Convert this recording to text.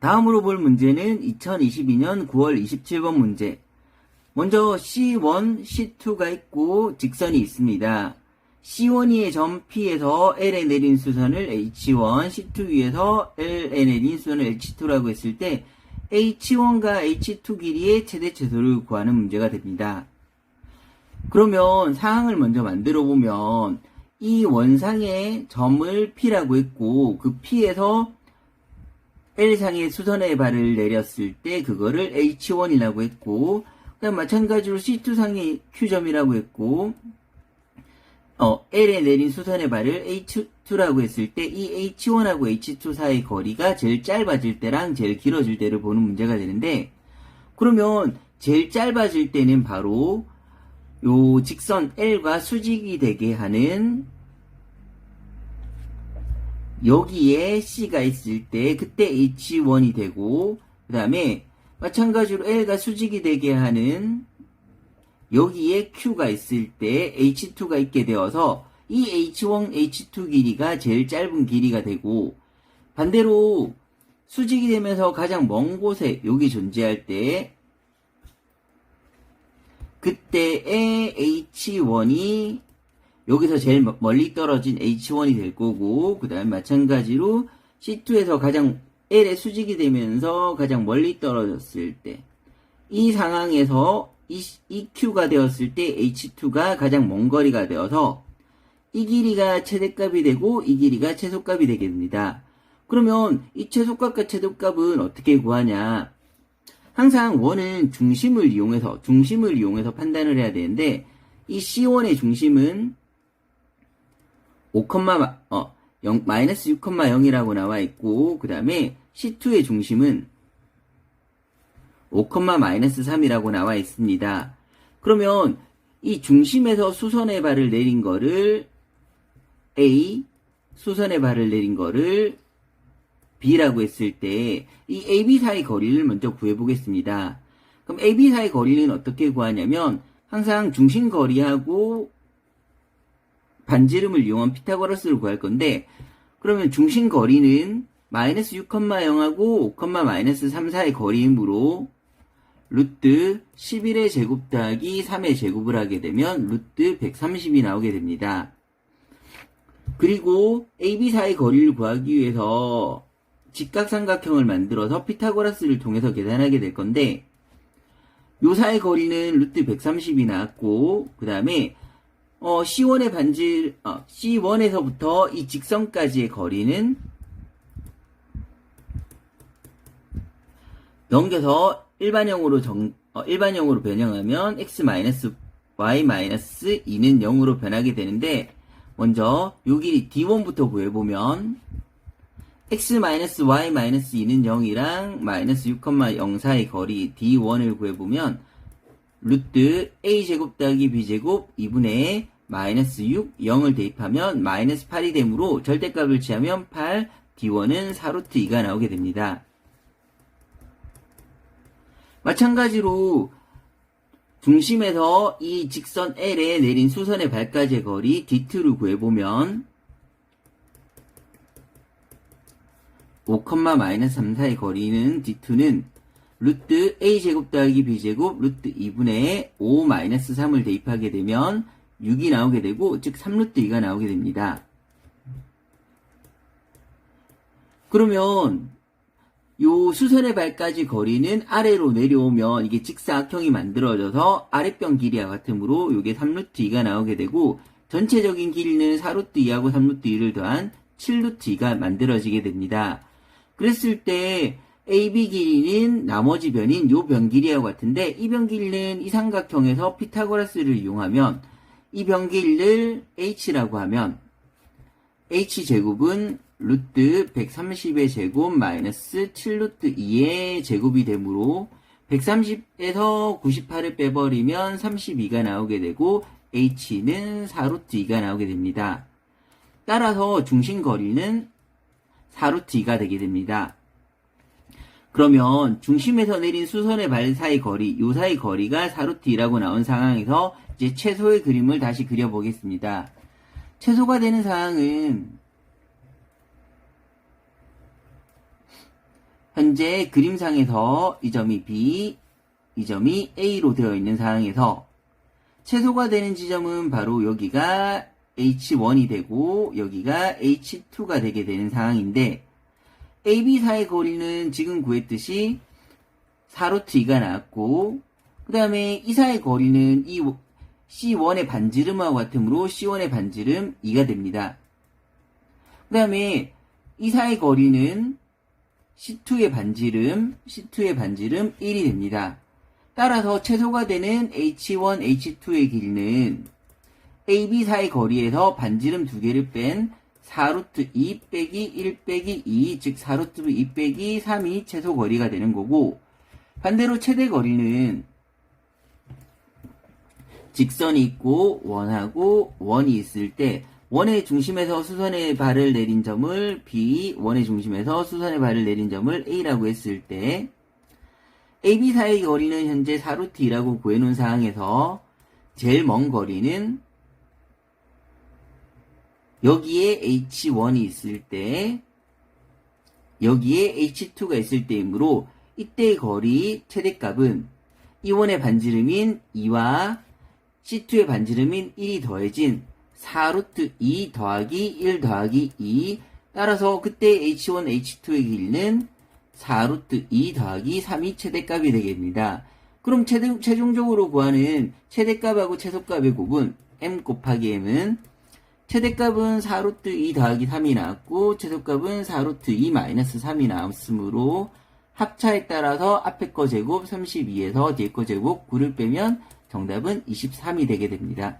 다음으로 볼 문제는 2022년 9월 27번 문제. 먼저 C1, C2가 있고 직선이 있습니다. C1위의 점 P에서 L에 내린 수선을 H1, C2 위에서 L에 내린 수선을 H2라고 했을 때 H1과 H2 길이의 최대 최소를 구하는 문제가 됩니다. 그러면 상황을 먼저 만들어 보면 이 원상의 점을 P라고 했고 그 P에서 L상의 수선의 발을 내렸을 때 그거를 H1이라고 했고 그다음 마찬가지로 C2상의 Q점이라고 했고 어, L에 내린 수선의 발을 H2라고 했을 때 이 H1하고 H2 사이의 거리가 제일 짧아질 때랑 제일 길어질 때를 보는 문제가 되는데 그러면 제일 짧아질 때는 바로 요 직선 L과 수직이 되게 하는 여기에 C가 있을 때 그때 H1이 되고 그 다음에 마찬가지로 L과 수직이 되게 하는 여기에 Q가 있을 때 H2가 있게 되어서 이 H1, H2 길이가 제일 짧은 길이가 되고 반대로 수직이 되면서 가장 먼 곳에 여기 존재할 때 그때의 H1이 여기서 제일 멀- 멀리 떨어진 H1이 될 거고 그 다음에 마찬가지로 C2에서 가장 L의 수직이 되면서 가장 멀리 떨어졌을 때 이 상황에서 이, 이 Q가 되었을 때 H2가 가장 먼 거리가 되어서 이 길이가 최대값이 되고 이 길이가 최소값이 되게 됩니다. 그러면 이 최소값과 최소값은 어떻게 구하냐? 항상 원은 중심을 이용해서 중심을 이용해서 판단을 해야 되는데 이 C1의 중심은 5, 어, 0, 마이너스 6,0이라고 나와 있고 그 다음에 C2의 중심은 5, 마이너스 3이라고 나와 있습니다. 그러면 이 중심에서 수선의 발을 내린 거를 A, 수선의 발을 내린 거를 B라고 했을 때 이 AB 사이 거리를 먼저 구해보겠습니다. 그럼 AB 사이 거리는 어떻게 구하냐면 항상 중심 거리하고 반지름을 이용한 피타고라스를 구할 건데 그러면 중심 거리는 마이너스 6,0하고 5, 마이너스 3 사이 거리이므로 루트 11의 제곱 더하기 3의 제곱을 하게 되면 루트 130이 나오게 됩니다. 그리고 AB 사이 거리를 구하기 위해서 직각삼각형을 만들어서 피타고라스를 통해서 계산하게 될 건데 요 사이 거리는 루트 130이 나왔고 그 다음에 어, C1의 반지 어, C1에서부터 이 직선까지의 거리는 넘겨서 일반형으로 정, 어, 일반형으로 변형하면 x y 2는 0으로 변하게 되는데 먼저 요 길이 d1부터 구해보면 x y 2는 0이랑 마이너스 6,0 사이 거리 d1을 구해보면 루트 a제곱 더하기 b제곱 2분의 마이너스 6, 0을 대입하면 마이너스 8이 되므로 절대값을 취하면 8, d1은 4루트 2가 나오게 됩니다. 마찬가지로 중심에서 이 직선 L에 내린 수선의 발까지의 거리 D2를 구해보면 5, 마이너스 3 사이 거리는 D2는 루트 A제곱 더하기 B제곱 루트 2분의 5 마이너스 3을 대입하게 되면 6이 나오게 되고 즉 3루트 2가 나오게 됩니다. 그러면 요 수선의 발까지 거리는 아래로 내려오면 이게 직사각형이 만들어져서 아랫변 길이와 같으므로 요게 3루트 2가 나오게 되고 전체적인 길이는 4루트 2하고 3루트 2를 더한 7루트 2가 만들어지게 됩니다. 그랬을 때 AB 길이는 나머지 변인 요 변 길이와 같은데 이 변 길이는 이 삼각형에서 피타고라스를 이용하면 이 변 길이를 H라고 하면 H제곱은 루트 130의 제곱 마이너스 7루트 2의 제곱이 되므로 130에서 98을 빼버리면 32가 나오게 되고 H는 4루트 2가 나오게 됩니다. 따라서 중심 거리는 4루트 2가 되게 됩니다. 그러면 중심에서 내린 수선의 발 사이 거리, 요 사이 거리가 4루트 2라고 나온 상황에서 이제 최소의 그림을 다시 그려보겠습니다. 최소가 되는 상황은 현재 그림상에서 이 점이 B, 이 점이 A로 되어 있는 상황에서 최소가 되는 지점은 바로 여기가 H1이 되고 여기가 H2가 되게 되는 상황인데 AB 사이 거리는 지금 구했듯이 4루트 2가 나왔고 그 다음에 이 사이 거리는 이 C1의 반지름하고 같으므로 C1의 반지름 2가 됩니다. 그 다음에 이 사이 거리는 C2의 반지름, C2의 반지름 1이 됩니다. 따라서 최소가 되는 H1, H2의 길이는 AB 사이 거리에서 반지름 두 개를 뺀 4루트 2 빼기 1 빼기 2, 즉 4루트 2 빼기 3이 최소 거리가 되는 거고 반대로 최대 거리는 직선이 있고 원하고 원이 있을 때 원의 중심에서 수선의 발을 내린 점을 B, 원의 중심에서 수선의 발을 내린 점을 A라고 했을 때 AB 사이 거리는 현재 4루트 2라고 구해놓은 상황에서 제일 먼 거리는 여기에 H1이 있을 때 여기에 H2가 있을 때이므로 이때의 거리 최대값은 이원의 반지름인 2와 C2의 반지름인 1이 더해진 4루트 2 더하기 1 더하기 2 따라서 그때 H1, H2의 길이는 4루트 2 더하기 3이 최대값이 되겠습니다. 그럼 최대, 최종적으로 구하는 최대값하고 최소값의 곱은 m 곱하기 m은 최대값은 4루트 2 더하기 3이 나왔고 최소값은 4루트 2 마이너스 3이 나왔으므로 합차에 따라서 앞에 거 제곱 32에서 뒤에 거 제곱 9를 빼면 정답은 23이 되게 됩니다.